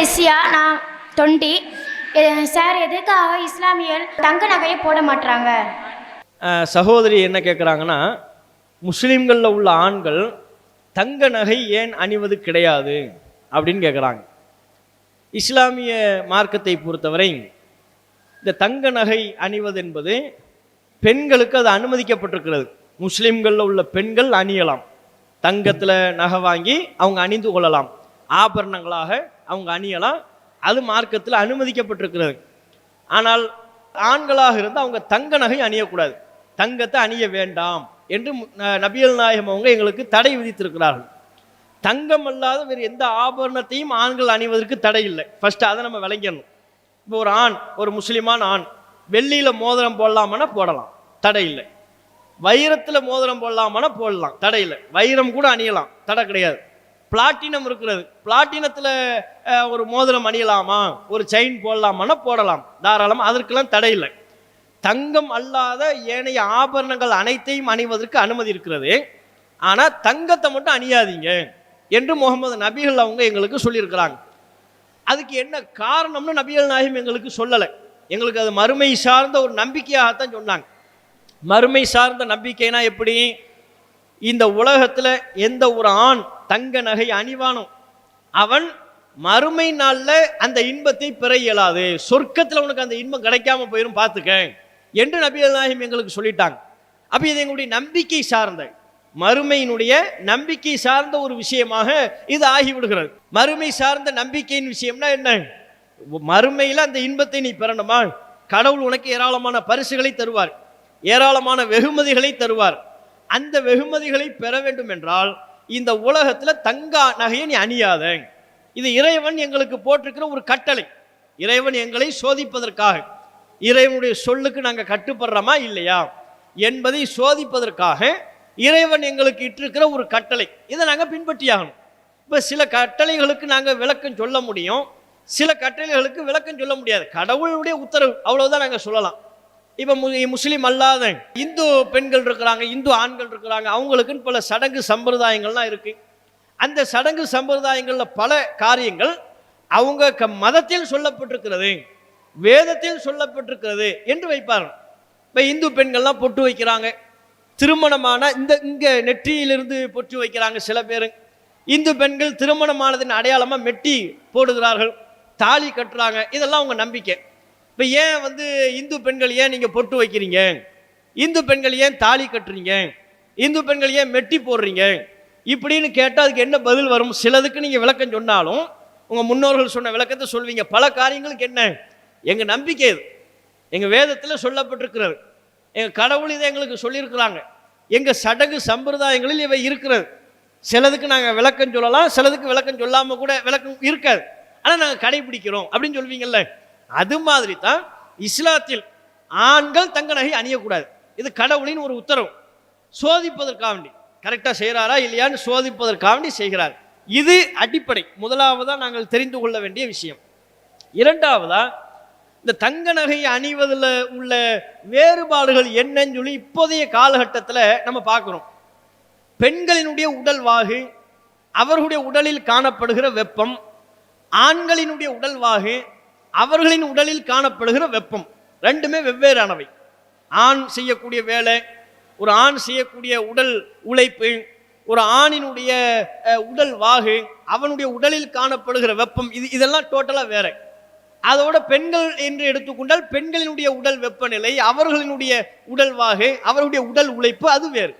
லிசியா நான் தொண்டி சார் எதுக்காக இஸ்லாமியர் தங்க நகையை போட மாட்றாங்க? சகோதரி என்ன கேட்குறாங்கன்னா முஸ்லீம்களில் உள்ள ஆண்கள் தங்க நகை ஏன் அணிவது கிடையாது அப்படின்னு கேட்குறாங்க இஸ்லாமிய மார்க்கத்தை பொறுத்தவரை இந்த தங்க நகை அணிவது என்பது பெண்களுக்கு அது அனுமதிக்கப்பட்டிருக்கிறது. முஸ்லீம்களில் உள்ள பெண்கள் அணியலாம். தங்கத்தில் நகை வாங்கி அவங்க அணிந்து கொள்ளலாம். ஆபரணங்களாக அவங்க அணியலாம். அது மார்க்கத்தில் அனுமதிக்கப்பட்டிருக்கிறது. ஆனால் ஆண்களாக இருந்து அவங்க தங்க நகை அணியக்கூடாது. தங்கத்தை அணிய வேண்டாம் என்று நபியல் நாயகம் அவங்க எங்களுக்கு தடை விதித்திருக்கிறார்கள். தங்கம் அல்லாத வேறு எந்த ஆபரணத்தையும் ஆண்கள் அணிவதற்கு தடை இல்லை. ஃபர்ஸ்ட் அதை நம்ம விளங்கிடணும். இப்போ ஒரு ஆண் ஒரு முஸ்லிமான ஆண் வெள்ளியில் மோதிரம் போடலாமனா போடலாம். தடை இல்லை. வைரத்தில் மோதிரம் போடலாமனா போடலாம். தடை இல்லை. வைரம் கூட அணியலாம். தடை கிடையாது. பிளாட்டினம் இருக்கிறது. பிளாட்டினத்தில் ஒரு மோதிரம் அணியலாமா? ஒரு செயின் போடலாமான்னா போடலாம். தாராளமாக அதற்கெல்லாம் தடை இல்லை. தங்கம் அல்லாத ஏனைய ஆபரணங்கள் அனைத்தையும் அணிவதற்கு அனுமதி இருக்கிறது. ஆனால் தங்கத்தை மட்டும் அணியாதீங்க என்று முகமது நபிகள் அவங்க எங்களுக்கு சொல்லியிருக்கிறாங்க. அதுக்கு என்ன காரணம்னு நபிகள் நாயகம் எங்களுக்கு சொல்லலை. எங்களுக்கு அது மறுமை சார்ந்த ஒரு நம்பிக்கையாகத்தான் சொன்னாங்க. மறுமை சார்ந்த நம்பிக்கைனா எப்படி? இந்த உலகத்தில் எந்த ஒரு ஆண் தங்க நகை அணிவானோ? அவன் மறுமை நாளில் அந்த இன்பத்தை பெற இயலாது. சொர்க்கத்தில் உனக்கு அந்த இன்பம் கிடைக்காம போயிடும் பார்த்துக்க என்று நபிகள் நாயகம் எங்களுக்கு சொல்லிட்டாங்க. அப்போ இது எங்களுடைய நம்பிக்கை சார்ந்த மறுமையினுடைய நம்பிக்கை சார்ந்த ஒரு விஷயமாக இது ஆகிவிடுகிறது. மறுமை சார்ந்த நம்பிக்கையின் விஷயம்னா என்ன? மறுமையில் அந்த இன்பத்தை நீ பெறணுமா? கடவுள் உனக்கு ஏராளமான பரிசுகளை தருவார். ஏராளமான வெகுமதிகளை தருவார். அந்த வெகுமதிகளை பெற வேண்டும் என்றால் இந்த உலகத்தில் தங்க நகையை நீ அணியாத. இது இறைவன் எங்களுக்கு போட்டிருக்கிற ஒரு கட்டளை. இறைவன் எங்களை சோதிப்பதற்காக. இறைவனுடைய சொல்லுக்கு நாங்கள் கட்டுப்படுறோமா இல்லையா? என்பதை சோதிப்பதற்காக இறைவன் எங்களுக்கு இட்டிருக்கிற ஒரு கட்டளை. இதை நாங்கள் பின்பற்றியாகணும். இப்போ சில கட்டளைகளுக்கு நாங்கள் விளக்கம் சொல்ல முடியும். சில கட்டளைகளுக்கு விளக்கம் சொல்ல முடியாது. கடவுளுடைய உத்தரவு அவ்வளோதான் நாங்கள் சொல்லலாம். இப்போ மு முஸ்லீம் அல்லாத இந்து பெண்கள் இருக்கிறாங்க இந்து ஆண்கள் இருக்கிறாங்க அவங்களுக்குன்னு பல சடங்கு சம்பிரதாயங்கள்லாம் இருக்கு. அந்த சடங்கு சம்பிரதாயங்களில் பல காரியங்கள் அவங்க க மதத்தில் சொல்லப்பட்டிருக்கிறது வேதத்தில் சொல்லப்பட்டிருக்கிறது என்று வைப்பார்கள் இப்போ இந்து பெண்கள்லாம் பொட்டு வைக்கிறாங்க. திருமணமான இந்த இங்கே நெற்றியிலிருந்து பொட்டு வைக்கிறாங்க சில பேர். இந்து பெண்கள் திருமணமானதின் அடையாளமாக மெட்டி போடுகிறார்கள் தாலி கட்டுறாங்க இதெல்லாம் அவங்க நம்பிக்கை. இப்போ ஏன் வந்து இந்து பெண்கள் ஏன் நீங்கள் பொட்டு வைக்கிறீங்க? இந்து பெண்கள் ஏன் தாலி கட்டுறீங்க? இந்து பெண்கள் ஏன் மெட்டி போடுறீங்க? இப்படின்னு கேட்டால் அதுக்கு என்ன பதில் வரும்? சிலதுக்கு நீங்கள் விளக்கம் சொன்னாலும் உங்கள் முன்னோர்கள் சொன்ன விளக்கத்தை சொல்வீங்க. பல காரியங்களுக்கு என்ன? எங்கள் நம்பிக்கை இது. எங்கள் வேதத்தில் சொல்லப்பட்டிருக்கிறது. எங்கள் கடவுள் இதை எங்களுக்கு சொல்லியிருக்கிறாங்க. எங்கள் சடங்கு சம்பிரதாயங்களில் இவை இருக்கிறது. சிலதுக்கு நாங்கள் விளக்கம் சொல்லலாம் சிலதுக்கு விளக்கம் சொல்லாமல் கூட விளக்கம் இருக்காது. ஆனால் நாங்கள் கடைபிடிக்கிறோம் அப்படின்னு சொல்வீங்கல்ல? அது மாதிரி தான் இஸ்லாத்தில் ஆண்கள் தங்க நகை அணியக்கூடாது. இது கடவுளின் ஒரு உத்தரவு. சோதிப்பதற்காக வேண்டி. கரெக்டாக செய்கிறாரா இல்லையான்னு சோதிப்பதற்காக வேண்டி செய்கிறார். இது அடிப்படை. முதலாவதாக நாங்கள் தெரிந்து கொள்ள வேண்டிய விஷயம். இரண்டாவதா இந்த தங்க நகை அணிவதில் உள்ள வேறுபாடுகள் என்னன்னு சொல்லி இப்போதைய காலகட்டத்தில் நம்ம பார்க்குறோம். பெண்களினுடைய உடல் வாகு அவர்களுடைய உடலில் காணப்படுகிற வெப்பம் ஆண்களினுடைய உடல் வாகு அவர்களின் உடலில் காணப்படுகிற வெப்பம். ரெண்டுமே வெவ்வேறானவை. ஆண் செய்யக்கூடிய வேலை ஒரு ஆண் செய்யக்கூடிய உடல் உழைப்பு ஒரு ஆணினுடைய உடல் வாகு அவனுடைய உடலில் காணப்படுகிற வெப்பம் இது இதெல்லாம் டோட்டலாக வேற. அதோட பெண்கள் என்று எடுத்துக்கொண்டால் பெண்களினுடைய உடல் வெப்பநிலை அவர்களினுடைய உடல் வாகு அவருடைய உடல் உழைப்பு அது வேறு.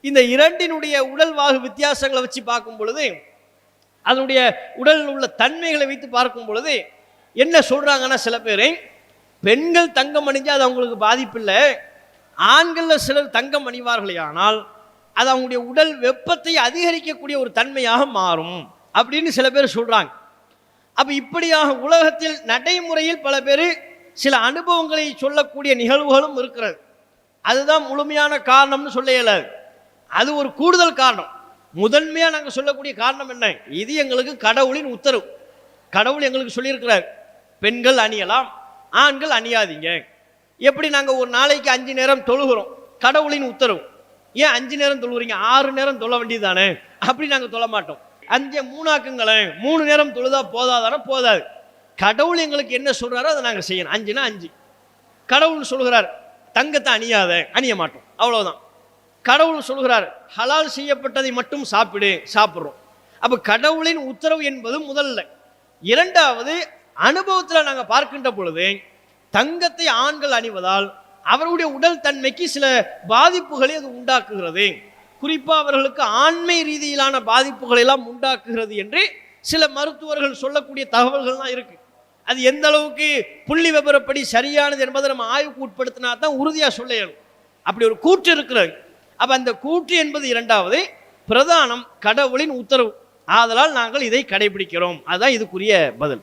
இந்த இரண்டினுடைய உடல் வாகு வித்தியாசங்களை வச்சு பார்க்கும் பொழுது அதனுடைய உடலில் உள்ள தன்மைகளை வைத்து பார்க்கும் பொழுது என்ன சொல்கிறாங்கன்னா சில பேர் பெண்கள் தங்கம் அணிஞ்சால் அது அவங்களுக்கு பாதிப்பில்லை. ஆண்களில் சிலர் தங்கம் அணிவார்களே ஆனால் அது அவங்களுடைய உடல் வெப்பத்தை அதிகரிக்கக்கூடிய ஒரு தன்மையாக மாறும் அப்படின்னு சில பேர் சொல்கிறாங்க அப்போ இப்படியாக உலகத்தில் நடைமுறையில் பல பேர் சில அனுபவங்களை சொல்லக்கூடிய நிகழ்வுகளும் இருக்கிறது. அதுதான் முழுமையான காரணம்னு சொல்ல இயலாது. அது ஒரு கூடுதல் காரணம். முதன்மையாக நாங்கள் சொல்லக்கூடிய காரணம் என்ன? இது எங்களுக்கு கடவுளின் உத்தரவு. கடவுள் எங்களுக்கு சொல்லியிருக்கிறார். பெண்கள் அணியலாம் ஆண்கள் அணியாதீங்க. எப்படி நாங்கள் ஒரு நாளைக்கு அஞ்சு நேரம் தொழுகிறோம்? கடவுளின் உத்தரவு. ஏன் அஞ்சு நேரம் தொழுகிறீங்க? ஆறு நேரம் தொழ வேண்டியது தானே அப்படி நாங்கள் தொழ மாட்டோம். அஞ்சு மூணாக்குங்களேன் மூணு நேரம் தொழுதா போதாதானே? போதாது. கடவுள் எங்களுக்கு என்ன சொல்கிறாரோ அதை நாங்கள் செய்யணும். அஞ்சுனா அஞ்சு. கடவுள் சொல்கிறார் தங்கத்தை அணியாத அணிய மாட்டோம். அவ்வளோதான் கடவுள் சொல்கிறார் ஹலால் செய்யப்பட்டதை மட்டும் சாப்பிடு சாப்பிட்றோம். அப்போ கடவுளின் உத்தரவு என்பது முதல்ல. இரண்டாவது அனுபவத்தில் நாங்கள் பார்க்கின்ற பொழுது தங்கத்தை ஆண்கள் அணிவதால் அவருடைய உடல் தன்மைக்கு சில பாதிப்புகளை அது உண்டாக்குகிறது. குறிப்பாக அவர்களுக்கு ஆண்மை ரீதியிலான பாதிப்புகளை எல்லாம் உண்டாக்குகிறது என்று சில மருத்துவர்கள் சொல்லக்கூடிய தகவல்கள்லாம் இருக்கு. அது எந்த அளவுக்கு புள்ளி விவரப்படி சரியானது என்பதை நம்ம ஆய்வுக்கு உட்படுத்தினா தான் உறுதியாக சொல்ல இயலும். அப்படி ஒரு கூற்று இருக்கிறது. அப்போ அந்த கூற்று என்பது இரண்டாவது பிரதானம் கடவுளின் உத்தரவு. ஆதலால் நாங்கள் இதை கடைபிடிக்கிறோம். அதுதான் இதுக்குரிய பதில்.